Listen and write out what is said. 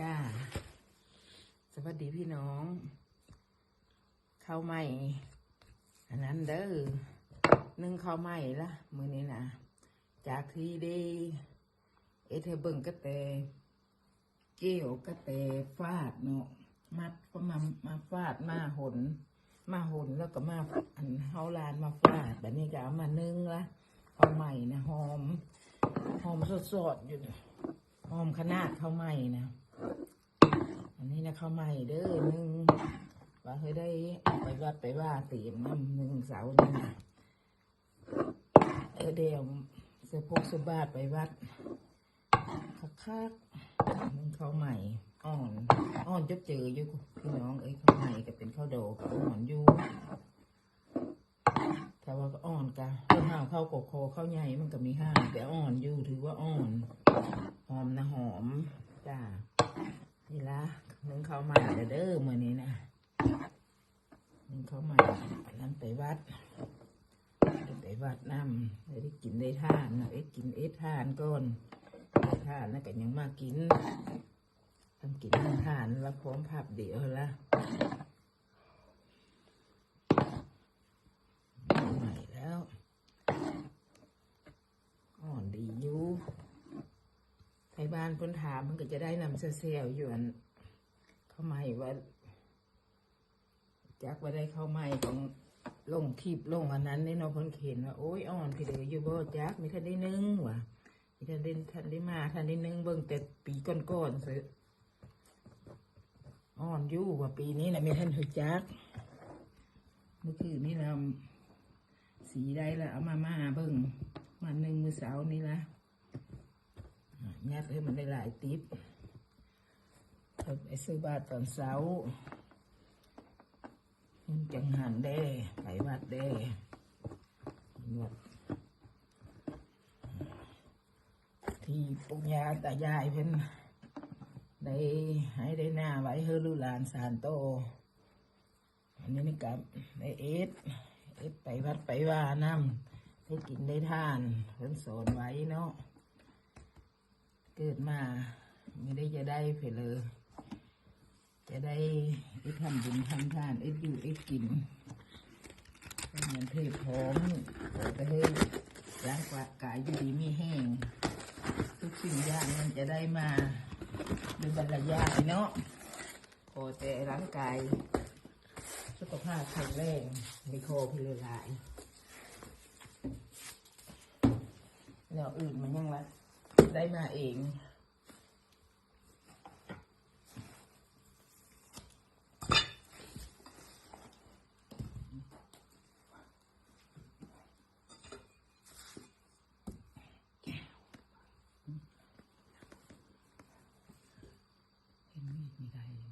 จ้า สวัสดีพี่น้องข้าวใหม่ อันนั้นเด้อนึ่งข้าวใหม่ละมือนี้นะจากที่ได้เอเธอเบิ่งกระเตเกี่ยวกระเตฟาดเนาะมัดก็มามาฟาดมาหนมาหนแล้วก็มาอันเฮาลานมาฟาดแบบนี้ก็เอามานึ่งละข้าวใหม่นะหอมหอมสดๆอยู่หอมขนาดข้าวใหม่นะ อันนี้นะข้าวใหม่เด้อหนึ่งว่าเคยได้ไปวัดไปว่าเตียมน้ำหนึ่งเสาร์นี่นะเออเดียวเสื้อพกเสื้อบาทไปวัดคักคักๆนึ่งข้าวใหม่อ่อนอ่อนจบเจออยู่พี่น้องเอ้ยข้าวใหม่ก็เป็นข้าวโดกับอ่อนอยู่ถ้าว่าก็อ่อนกะข้าวห่าวข้าวโกโคข้าวใหญ่มันก็มีห้างแต่อ่อนอยู่ถือว่าอ่อน หอมนะหอมจ้านี่ละ นึ่งข้าวใหม่เด้อเมื่อนี้นะนึ่งข้าวใหม่อันนั้นไปวัดไปวัดน้ำได้กินได้ทานนะเอ็ดกินเอ็ดทานก่อนได้ทานแล้วก็ยังมากินทำกินทั้ทานแล้วพร้อมผับเดี๋ยวละใหม่แล้วอ่อนดีอยู่ไทยบ้านพ้นถามมันก็จะได้นำเซลล์อยู่อันามาให้ว่าจักว่าได้เข้าไม่ของลงคลิปลงอันนั้นนี่เนาะเพิ่นเขียนว่าโอ้ยอ่อนพี่เดืออยู่บ่จักมีท่านได้นึ่งว่ะมีท่านได้ท่านได้มาท่านได้นึ่งเบิ่งแต่ปีก่อนๆเสืออ่อนอยู่ว่าปีนี้นะมีท่านหูจักเมื่อคืนนี่เราสีได้แล้วเอามามาเบิ่งมาหนึ่งมือเสาร์นี่ละยัดให้มันได้หลายติป ไปซื้อบาทตอนเช้าจังหันได้ไปวัดได้วัดที่ปุญญาตายายเพิ่นได้ให้ได้หน้าไว้เฮอลูกหลานสานโต อันนี้นี่กับได้เอ็ดเอ็ดไปวัดไปว่านำได้กินได้ทานเพิ่นสอนไว้เนาะเกิดมาไม่ได้จะได้เพลเลย จะได้ไอ้ทำบุญทำทานไอ้อยู่ไอ้กินเหมือนเทพร้อมขอไปให้ร่างกายอยู่ดีมีแห้ง ทุกสิ่งอย่างมันจะได้มาดูบรรยายเนาะขอแต่ร่างกายสุขภาพแข็งแรงมีโคพิลลายแล้วอื่นมันยังไงได้มาเอง vida.